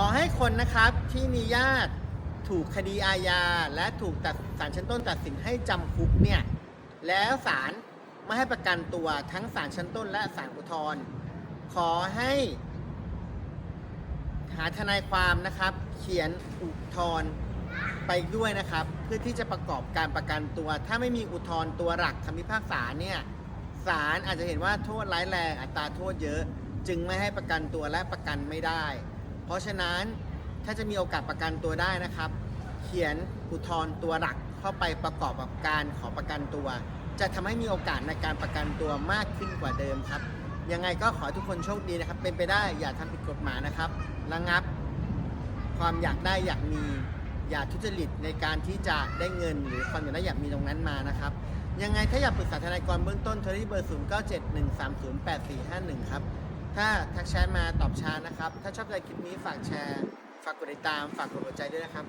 ขอให้คนนะครับที่มีญาติถูกคดีอาญา และถูกตัดศาลชั้นต้นตัดสินให้จำคุกเนี่ยแล้วศาลไม่ให้ประกันตัวทั้งศาลชั้นต้นและศาลอุทธรณ์ขอให้ หาทนายความนะครับ เขียนอุทธรณ์ไปด้วยนะครับ เพื่อที่จะประกอบการประกันตัว ถ้าไม่มีอุทธรณ์ตัวหลักคำพิพากษาเนี่ยศาลอาจจะเห็นว่าโทษร้ายแรงอัตราโทษเยอะ จึงไม่ให้ประกันตัวและประกันไม่ได้ เพราะฉะนั้นถ้าจะมีโอกาสประกันตัวได้นะครับ เขียนอุทธรณ์ตัวหลักเข้าไปประกอบกับการขอประกันตัว จะทำให้มีโอกาสในการประกันตัวมากขึ้นกว่าเดิมครับ ยังไงก็ขอทุกคนโชคดีนะครับ เป็นไปได้อย่าทำผิดกฎหมายนะครับ ระงับ ความอยากได้อยากมีอย่าทุจริตในการที่จะได้เงินหรือความอยากได้อยากมีตรงนั้นมานะครับ ยังไงถ้าอยากปรึกษาทนายกรเบื้องต้นโทรที่เบอร์ 0 9 7 1 3 0 8 4 5 1 ครับ ถ้าทักแชทมาตอบช้านะครับ ถ้าชอบใจคลิปนี้ฝากแชร์ ฝากกดติดตาม ฝากกดหัวใจด้วยนะครับ